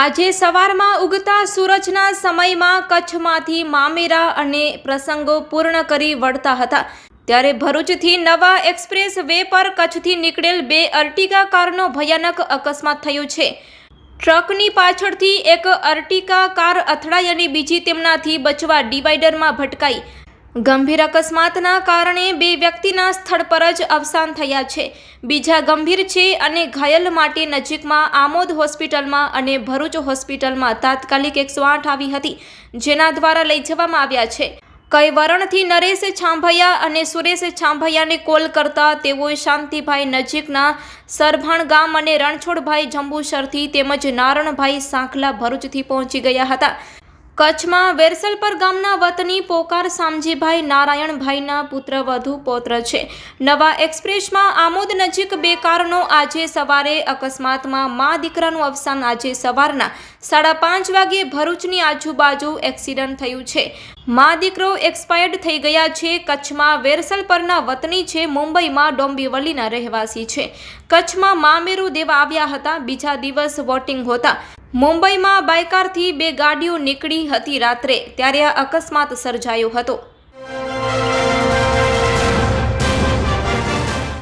આજે સવારમાં ઉગતા સૂરજના સમયમાં કચ્છમાંથી મામેરા અને પ્રસંગો પૂર્ણ કરી વળતા હતા. ત્યારે ભરૂચથી નવા એક્સપ્રેસ વે પર કચ્છથી નીકળેલ બે અર્ટિગા કારનો ભયાનક અકસ્માત થયો છે. ટ્રકની પાછળથી એક અર્ટિકા કાર અથડાઈ અને બીજી તેમનાથી બચવા ડિવાઈડરમાં ભટકાઈ. ગંભીર અકસ્માતના કારણે બે વ્યક્તિના સ્થળ પર જ અવસાન થયા છે. બીજા ગંભીર છે અને ઘાયલ માટે નજીકમાં આમોદ હોસ્પિટલમાં અને ભરૂચ હોસ્પિટલમાં તાત્કાલિક એકસો આઠ આવી હતી, જેના દ્વારા લઈ જવામાં આવ્યા છે. કૈવરણથી નરેશ છાંભૈયા અને સુરેશ છાંભૈયાને કોલ કરતા તેઓએ શાંતિભાઈ નજીકના સરભાણ ગામ અને રણછોડભાઈ જંબુસરથી તેમજ નારણભાઈ સાંખલા ભરૂચથી પહોંચી ગયા હતા. કચ્છમાં વેરસલપર ગામના વતની પોકાર સામજીભાઈ નારાયણભાઈના પુત્ર વધુ પૌત્ર છે. નવા એક્સપ્રેસમાં આમોદ નજીક બે કારનો આજે સવારે અકસ્માતમાં મા દીકરાનું અવસાન આજે સવારના સાડા પાંચ વાગે ભરૂચની આજુબાજુ એક્સિડન્ટ થયું છે. મા દીકરો એક્સપાયર્ડ થઈ ગયા છે. કચ્છમાં વેરસલપરના વતની છે. મુંબઈમાં ડોંબીવલીના રહેવાસી છે. કચ્છમાં મામેરુ દેવા આવ્યા હતા. બીજા દિવસ વોટિંગ હોતા મુંબઈમાં બાયકારથી બે ગાડીઓ નીકળી હતી રાત્રે ત્યારે આ અકસ્માત સર્જાયો હતો.